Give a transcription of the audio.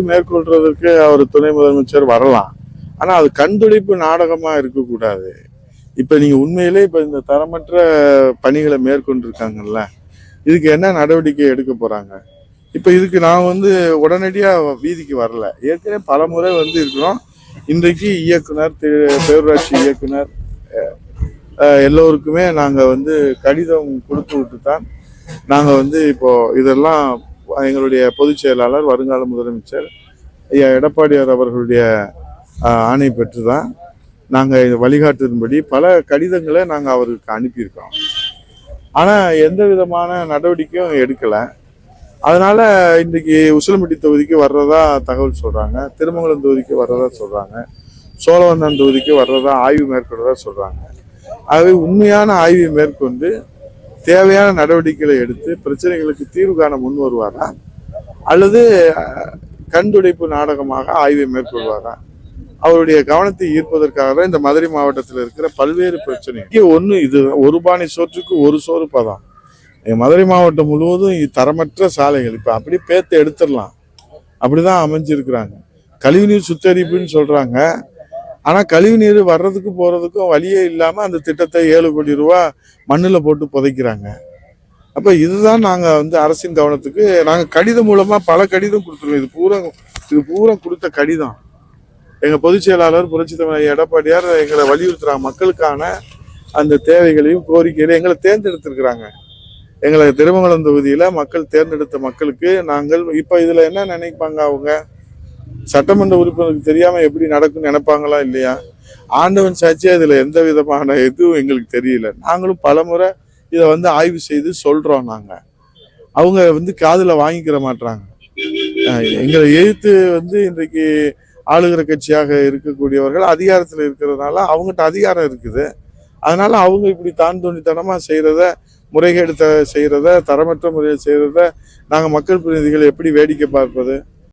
மேற்கொள்றதுக்கு அவர் துணை முதலமைச்சர் வரலாம். ஆனால் அது கண்துடைப்பு நாடகமாக இருக்கக்கூடாது. இப்போ நீங்கள் உண்மையிலே இப்போ இந்த தரமற்ற பணிகளை மேற்கொண்டிருக்காங்கல்ல இதுக்கு என்ன நடவடிக்கை எடுக்க போகிறாங்க இப்போ இதுக்கு நான் வந்து உடனடியாக வீதிக்கு வரல. ஏற்கனவே பல முறை வந்து இருக்கிறோம். இன்றைக்கு இயக்குனர் திரு- பேரூராட்சி இயக்குனர் எல்லோருக்குமே நாங்கள் வந்து கடிதம் கொடுத்து விட்டு தான் நாங்கள் வந்து இப்போ இதெல்லாம் எங்களுடைய பொதுச் செயலாளர் வருங்கால முதலமைச்சர் ஐயா எடப்பாடியார் அவர்களுடைய ஆணை பெற்று தான் நாங்கள் இதை வழிகாட்டுதன்படி பல கடிதங்களை நாங்கள் அவருக்கு அனுப்பியிருக்கோம். ஆனால் எந்த விதமான நடவடிக்கையும் எடுக்கலை. அதனால் இன்றைக்கி உசிலம்பட்டி தொகுதிக்கு வர்றதா தகவல் சொல்கிறாங்க திருமங்கலம் தொகுதிக்கு வர்றதா சொல்கிறாங்க சோழவந்தான் தொகுதிக்கு வர்றதா ஆய்வு மேற்கொள்றதா சொல்கிறாங்க ஆகவே உண்மையான ஆய்வை மேற்கொண்டு தேவையான நடவடிக்கைகளை எடுத்து பிரச்சனைகளுக்கு தீர்வு காண முன் வருவாரா? அல்லது கண்துடைப்பு நாடகமாக ஆய்வை மேற்கொள்வாரா? அவருடைய கவனத்தை ஈர்ப்பதற்காக தான் இந்த மதுரை மாவட்டத்தில் இருக்கிற பல்வேறு பிரச்சனை ஒன்று இது ஒரு பானை சோற்றுக்கு ஒரு சோறு பதம். மதுரை மாவட்டம் முழுவதும் தரமற்ற சாலைகள். இப்போ அப்படியே பேத்து எடுத்துடலாம். அப்படிதான் அமைஞ்சிருக்கிறாங்க. கழிவுநீர் சுத்தரிப்புன்னு சொல்றாங்க. ஆனா கழிவுநீர் வர்றதுக்கு போகிறதுக்கும் வழியே இல்லாமல் அந்த திட்டத்தை ஏழு கோடி ரூபா மண்ணில் போட்டு புதைக்கிறாங்க. அப்போ இதுதான் நாங்கள் வந்து அரசின் கவனத்துக்கு நாங்கள் கடிதம் மூலமாக பல கடிதம் கொடுத்துருவோம் இது பூரா இது பூரா கொடுத்த கடிதம். எங்கள் பொதுச் செயலாளர் புரட்சி தமிழர் எடப்பாடியார் எங்களை வலியுறுத்துகிறாங்க மக்களுக்கான அந்த தேவைகளையும் கோரிக்கைகளையும் எங்களை தேர்ந்தெடுத்திருக்கிறாங்க. எங்களை திருமங்கலம் தொகுதியில் மக்கள் தேர்ந்தெடுத்த மக்களுக்கு நாங்கள் இப்போ இதில் என்ன நினைப்பாங்க அவங்க? சட்டமன்ற உறுப்பினருக்கு தெரியாம எப்படி நடக்கும்னு நினைப்பாங்களா இல்லையா? ஆண்டவன் சாட்சியா இதுல எந்த விதமான இதுவும் எங்களுக்கு தெரியல. நாங்களும் பலமுறை இதை வந்து ஆய்வு செய்து சொல்றோம் நாங்க. அவங்க வந்து காதுல வாங்கிக்கிற மாட்றாங்க. எங்களை எழுத்து வந்து இன்றைக்கு ஆளுகிற கட்சியாக இருக்கக்கூடியவர்கள் அதிகாரத்தில் இருக்கிறதுனால அவங்ககிட்ட அதிகாரம் இருக்குது. அதனால அவங்க இப்படி தான் தோண்டித்தனமாக செய்கிறத முறைகேடு த- செய்கிறத தரமற்ற முறையில் செய்கிறத நாங்கள் மக்கள் பிரதிநிதிகள் எப்படி வேடிக்கை பார்ப்பது?